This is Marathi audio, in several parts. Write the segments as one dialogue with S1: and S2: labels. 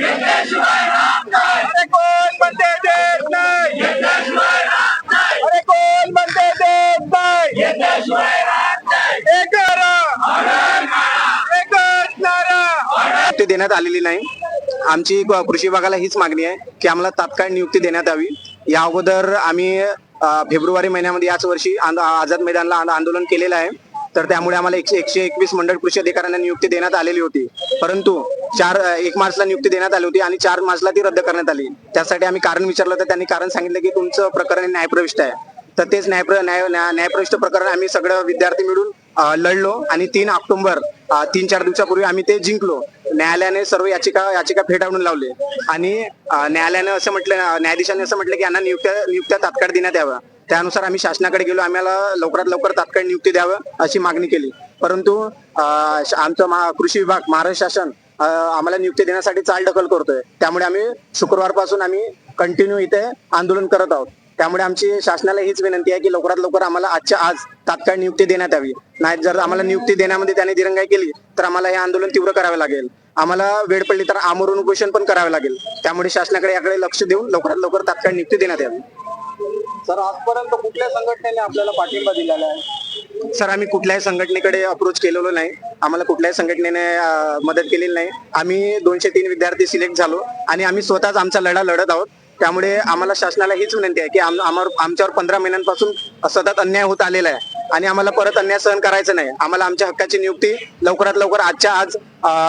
S1: कोण कोण ते देण्यात आलेली नाही. आमची कृषी विभागाला हीच मागणी आहे की आम्हाला तात्काळ नियुक्ती देण्यात यावी. या अगोदर आम्ही फेब्रुवारी महिन्यामध्ये याच वर्षी आझाद मैदानला आंदोलन केलेलं आहे. तर त्यामुळे आम्हाला एकशे एकशे एकवीस मंडळ कृषी अधिकाऱ्यांना नियुक्ती देण्यात आलेली होती. परंतु चार एक मार्चला नियुक्ती देण्यात आली होती आणि चार मार्चला ती रद्द करण्यात आली. त्यासाठी आम्ही कारण विचारलं तर त्यांनी कारण सांगितलं की तुमचं प्रकरण न्यायप्रविष्ट आहे. तर तेच न्यायप्र न्याय न्यायप्रविष्ट प्रकरण आम्ही सगळं विद्यार्थी मिळून लढलो आणि तीन ऑक्टोबर तीन चार दिवसापूर्वी आम्ही ते जिंकलो. न्यायालयाने सर्व याचिका याचिका फेटाळून लावले. आणि न्यायालयाने असं म्हटलं न्यायाधीशाने असं म्हटलं की यांना नियुक्त्या नियुक्त्या तात्काळ देण्यात याव्या. त्यानुसार आम्ही शासनाकडे गेलो. आम्हाला लवकरात लवकर तात्काळ नियुक्ती द्यावं अशी मागणी केली. परंतु आमचं कृषी विभाग महाराष्ट्र शासन आम्हाला नियुक्ती देण्यासाठी चाल ढकल करतोय. त्यामुळे आम्ही शुक्रवारपासून आम्ही कंटिन्यू इथे आंदोलन करत आहोत. त्यामुळे आमची शासनाला हीच विनंती आहे की लवकरात लवकर आम्हाला आजच्या आज तात्काळ नियुक्ती देण्यात यावी. नाही जर आम्हाला नियुक्ती देण्यामध्ये त्यांनी दिरंगाई केली तर आम्हाला हे आंदोलन तीव्र करावे लागेल. आम्हाला वेळ पडली तर आमरण उपोषण पण करावे लागेल. त्यामुळे शासनाकडे याकडे लक्ष देऊन लवकरात लवकर तात्काळ नियुक्ती देण्यात यावी.
S2: सर आजपर्यंत कुठल्या संघटनेने आपल्याला पाठिंबा दिलेला आहे?
S1: सर आम्ही कुठल्याही संघटनेकडे अप्रोच केलेलो नाही. आम्हाला कुठल्याही संघटनेने मदत केलेली नाही. आम्ही दोनशे तीन विद्यार्थी सिलेक्ट झालो आणि आम्ही स्वतःच आमचा लढा लढत आहोत. त्यामुळे आम्हाला शासनाला हीच विनंती आहे की आमच्यावर पंधरा महिन्यांपासून सतत अन्याय होत आलेला आहे. आणि आम्हाला परत अन्याय सहन करायचं नाही. आम्हाला आमच्या हक्काची नियुक्ती लवकरात लवकर आजच्या आज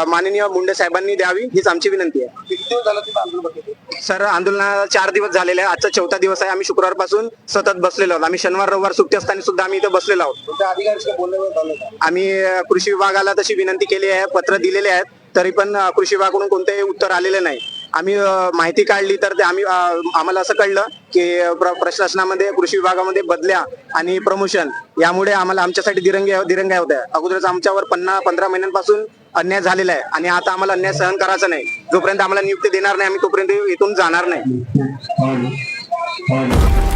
S1: माननीय मुंडे साहेबांनी द्यावी हीच आमची विनंती आहे. सर आंदोलनाला चार दिवस झालेले आहे आजचा चौथा दिवस आहे. आम्ही शुक्रवारपासून सतत बसलेलो आहोत. आम्ही शनिवार रविवार सुट्टी असताना सुद्धा आम्ही इथे बसलेलो आहोत. आम्ही कृषी विभागाला तशी विनंती केली आहे. पत्र दिलेले आहेत. तरी पण कृषी विभागाकडून कोणतेही उत्तर आलेले नाही. आम्ही माहिती काढली तर ते आम्ही आम्हाला असं कळलं की प्रशासनामध्ये कृषी विभागामध्ये बदल्या आणि प्रमोशन यामुळे आम्हाला आमच्यासाठी दिरंग्या दिरंगाई होत्या. अगोदरच आमच्यावर पन्ना पंधरा महिन्यांपासून अन्याय झालेला आहे आणि आता आम्हाला अन्याय सहन करायचा नाही. जोपर्यंत आम्हाला नियुक्ती देणार नाही आम्ही तोपर्यंत इथून जाणार नाही. हो हो